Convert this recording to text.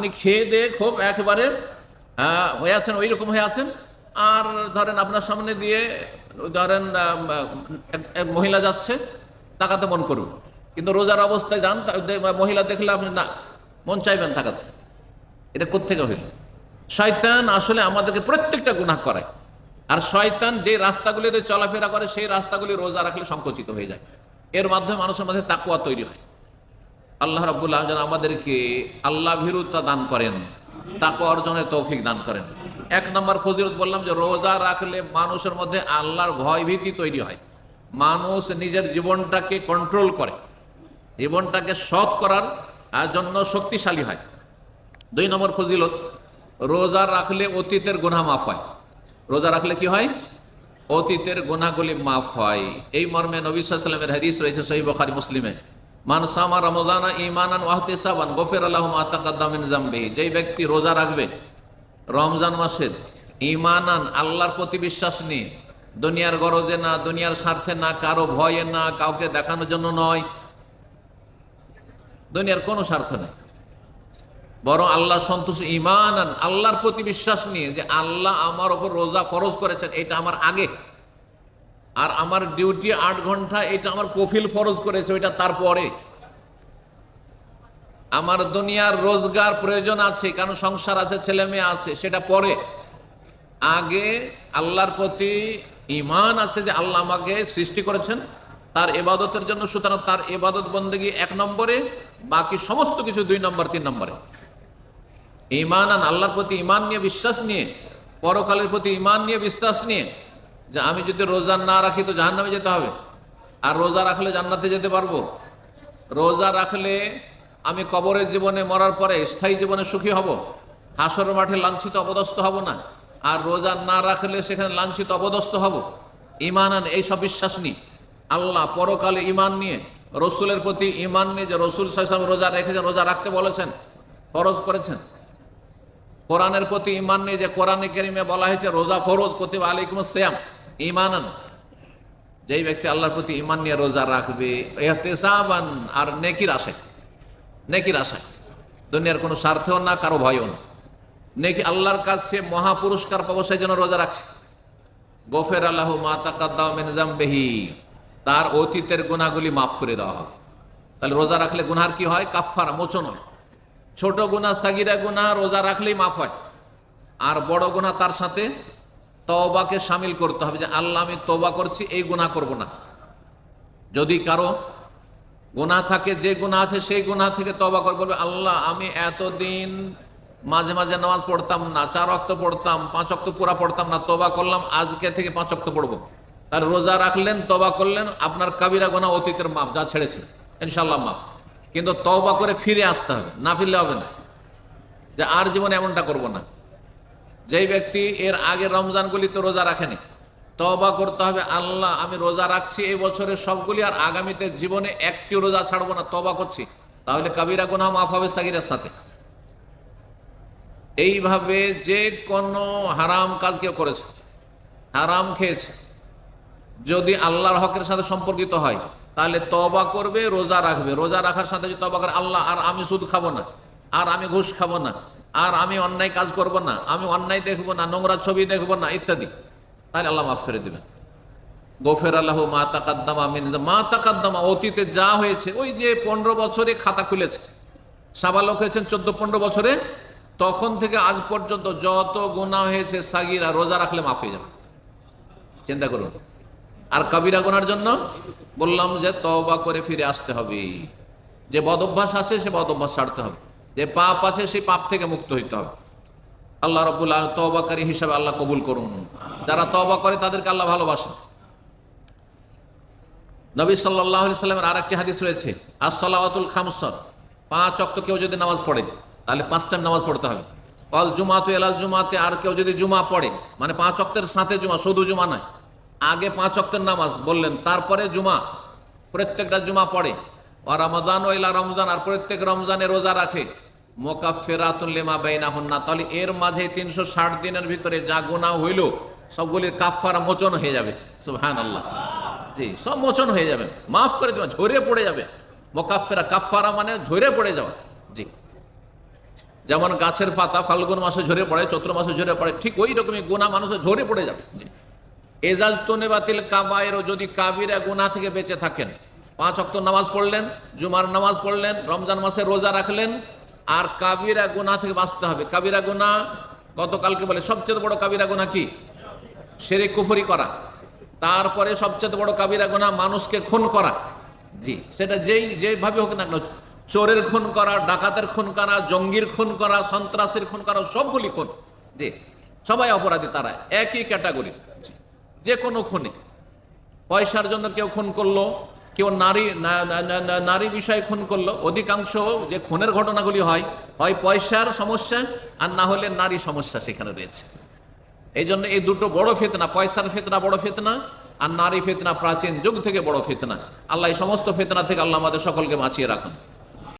আপনি খেয়ে দিয়ে খুব একেবারে হয়ে আছেন, ওই রকম হয়ে আছেন। আর ধরেন আপনার সামনে দিয়ে, ধরেন এক- মহিলা যাচ্ছে, তাকাতে মন করবে কিন্তু রোজার অবস্থায় যান মহিলা দেখলে আপনি না, মন চাইবেন তাকাতে। এটা কোথেকে হইল? শয়তান আসলে আমাদেরকে প্রত্যেকটা গুনাহ করে। আর শয়তান যে রাস্তাগুলিতে চলাফেরা করে, সেই রাস্তাগুলি রোজা রাখলে সংকুচিত হয়ে যায়। এর মাধ্যমে মানুষের মধ্যে তাকুয়া তৈরি হয়। আল্লাহ রাবুল্লাহ যেন আমাদেরকে আল্লাহ ভীরুতা দান করেন তাকে অর্জনের তৌফিক দান করেন। এক নম্বর ফজিলত বললাম যে রোজা রাখলে মানুষের মধ্যে আল্লাহর ভয় ভীতি তৈরি হয়। মানুষ নিজের জীবনটাকে কন্ট্রোল করে, জীবনটাকে সৎ করার জন্য শক্তিশালী হয়। দুই নম্বর ফজিলত, রোজা রাখলে অতীতের গুনাহ মাফ হয়। রোজা রাখলে কি হয়? অতীতের গুনাহগুলি মাফ হয়। এই মর্মে নবী সাল্লামের হাদিস রয়েছে সহি বখারি মুসলিমে। মান সামা রমজানা ইমানান ওয়াহতিসাবান গফির আল্লাহ আতাকাদ্দামিন জামবিহি যেই ব্যক্তি রোজা রাখবে, রমজান মাসের ইমানান আল্লাহর প্রতি বিশ্বাস নিয়ে, দুনিয়ার গরজে না, দুনিয়ার স্বার্থে না, কারও ভয়ে না, কাউকে দেখানোর জন্য নয়। দুনিয়ার কোনো স্বার্থ নেই। বরং আল্লাহ সন্তোষ ইমান আন আল্লাহর প্রতি বিশ্বাস নিয়ে যে আল্লাহ আমার ওপর রোজা ফরজ করেছেন, এটা আমার আগে। আর আমার ডিউটি আট ঘণ্টা এটা আমার কফিল ফরজ করেছে, ওইটা তারপরে। আমার দুনিয়ার রোজগার প্রয়োজন আছে, কারণ সংসার আছে, ছেলে মেয়ে আছে, সেটা পরে। আগে আল্লাহর প্রতি ইমান আছে যে আল্লাহ আমাকে সৃষ্টি করেছেন, তার এবাদতের জন্য, সুতরাং তার এবাদত বন্দেগী এক নম্বরে, বাকি সমস্ত কিছু দুই নম্বর, তিন নম্বরে। ইমান আন আল্লাহর প্রতি ইমান নিয়ে বিশ্বাস নিয়ে, পরকালের প্রতি ইমান নিয়ে বিশ্বাস নিয়ে যে আমি যদি রোজা না রাখি তো জাহান্নামে যেতে হবে। আর রোজা রাখলে জান্নাতে যেতে পারব। রোজা রাখলে আমি কবরের জীবনে মরার পরে স্থায়ী জীবনে সুখী হব। হাসর মাঠে লাঞ্ছিত অপদস্থ হব না। আর রোজা না রাখলে সেখানে লাঞ্ছিত অপদস্থ হব। ইমান আন এইসব বিশ্বাস নিয়ে আল্লাহ পরকালে ইমান নিয়ে, রসুলের প্রতি ইমান নিয়ে যে রসুল সাহেব রোজা রেখেছেন, রোজা রাখতে বলেছেন, ফরজ করেছেন। কোরআনের প্রতি ইমান নিয়ে যে কোরআনে কেরিমে বলা হয়েছে, রোজা ফরোজ, কতিব আলিকুম শ্যাম ইমানান যেই ব্যক্তি আল্লাহর প্রতি ইমান নিয়ে রোজা রাখবে, এহতেসাবান আর নেকির আশায় নেকির আশায়। দুনিয়ার কোনো স্বার্থেও না, কারও ভয়ও না। নেকি আল্লাহর কাছে মহা পুরস্কার পাবো সেই জন্য রোজা রাখছে। গফের আল্লাহ বেহি তার অতীতের গুণাগুলি মাফ করে দেওয়া হবে। তাহলে রোজা রাখলে গুনার কি হয়? কাফারা মোচন ছোট গুণা সাগিরা গুণা রোজা রাখলেই মাফ হয়। আর বড় গুণা তার সাথে তবাকে সামিল করতে হবে যে, আল্লাহ আমি তবা করছি, এই গুণা করব না। যদি কারও গুণা থাকে, যে গুণা আছে, সেই গুণা থেকে তবা করে বলবে, আল্লাহ, আমি এতদিন মাঝে মাঝে নামাজ পড়তাম না, চার অক্ত পড়তাম, পাঁচ অক্ত পুরা পড়তাম না তবা করলাম, আজকে থেকে পাঁচ অক্ত পড়ব। আর রোজা রাখলেন তবা করলেন, আপনার কাবিরা গোনা অতীতের মাপ যা ছেড়েছে ইনশাল্লাহ মাপ। কিন্তু তবা করে ফিরে আসতে হবে, না ফিরলে হবে না। যে, আর জীবনে এমনটা করব না। যেই ব্যক্তি এর আগে রমজানগুলি তো রোজা রাখেনি তবা করতে হবে, আল্লাহ আমি রোজা রাখছি, এই বছরের সবগুলি আর আগামীতে জীবনে একটি রোজা ছাড়বো না তবা করছি। তাহলে কাবিরা গুনা মাফ হবে সাথে। এইভাবে যে কোনো হারাম কাজ কেউ করেছে, হারাম খেয়েছে, যদি আল্লাহর হকের সাথে সম্পর্কিত হয়, তাহলে তবা করবে, রোজা রাখবে। রোজা রাখার সাথে যদি তবা করে, আল্লাহ, আর আমি সুদ খাব না, আর আমি ঘুষ খাব না আর আমি অন্যায় কাজ করব না, আমি অন্যায় দেখব না, নোংরা ছবি দেখব না, ইত্যাদি। তাহলে আল্লাহ মাফ করে দেবেন। গোফের আল্লাহ মা তাকাদ্দামা মিন মা তাকাদ্দামা, অতীতে যা হয়েছে, ওই যে পনেরো বছরে খাতা খুলেছে। সাবালক হয়েছেন চোদ্দ, পনেরো বছরে। তখন থেকে আজ পর্যন্ত যত গুণা হয়েছে, সাগিরা রোজা রাখলে মাফ হয়ে যাবে। চিন্তা করুন। আর কবিরা গোনার জন্য বললাম যে তবা করে ফিরে আসতে হবে। যে বদ অভ্যাস আছে, সে বদ অভ্যাস ছাড়তে হবে। যে পাপ আছে সেই পাপ থেকে মুক্ত হইতে হবে। আল্লাহ রব্বুল আলম তবাকারী হিসাবে আল্লাহ কবুল করুন। যারা তবা করে তাদেরকে আল্লাহ ভালোবাসেন। নবী সাল্লাহ সাল্লামের আর একটি হাদিস রয়েছে, আসসালাওয়াতুল খামসর। পাঁচ অক্ত কেউ যদি নামাজ পড়ে, তাহলে পাঁচ টাইম নামাজ পড়তে হবে। অল জুমাতু এলাল জুমাতে, আর কেউ যদি জুমা পড়ে মানে পাঁচ অক্তের সাথে জুমা, শুধু জুমা নয়, আগে পাঁচ অক্তের নামাজ বললেন, তারপরে জুমা, প্রত্যেকটা জুমা পড়ে। ও রমজান ও ইলা রমজান, আর প্রত্যেক রমজানে রোজা রাখে। মোকা ফেরাতুল্লেমা বেইনা হন্না তাহলে এর মাঝে তিনশো ষাট দিনের ভিতরে যা গুণা হইল, সবগুলির কাফারা মোচন হয়ে যাবে। সুবহান আল্লাহ জি, সব মোচন হয়ে যাবে। মাফ করে দেবেন, ঝরে পড়ে যাবে। মোকাফেরা কাফারা মানে ঝরে পড়ে যাওয়া। জি। যেমন গাছের পাতা ফাল্গুন মাসে ঝরে পড়ে, চৈত্র মাসে ঝরে পড়ে, ঠিক ওই রকমই গুণা মানুষের ঝরে পড়ে যাবে। এজাজ তোনে বাতিল কাবায়েরও যদি কাবিরা গুনাহ থেকে বেঁচে থাকেন পাঁচ অক্ত নামাজ পড়লেন, জুমার নামাজ পড়লেন, রমজান মাসে রোজা রাখলেন, আর কাবিরা গুনাহ থেকে বাঁচতে হবে। কাবিরা গুনাহ গতকালকে বলে, সবচেয়ে বড় কাবিরা গুনাহ কি? সেরে কুফরি করা। তারপরে সবচেয়ে বড় কাবিরা গোনা মানুষকে খুন করা। জি, সেটা যেই, যেভাবে হোক না চোরের খুন করা, ডাকাতের খুন করা, জঙ্গির খুন করা, সন্ত্রাসের খুন করা, সবগুলি খুন। জি, সবাই অপরাধী তারা, একই ক্যাটাগরির। যে কোনো খুনে। পয়সার জন্য কেউ খুন করল কেউ নারী নারী বিষয়ে খুন করল, অধিকাংশ যে খুনের ঘটনাগুলি হয় হয় পয়সার সমস্যা আর না হলে নারী সমস্যা সেখানে রয়েছে। এই জন্য এই দুটো বড় ফেতনা, পয়সার ফেতনা বড় ফেতনা আর নারী ফেতনা প্রাচীন যুগ থেকে বড় ফেতনা। আল্লাহ এই সমস্ত ফেতনা থেকে আল্লাহ আমাদের সকলকে বাঁচিয়ে রাখুন।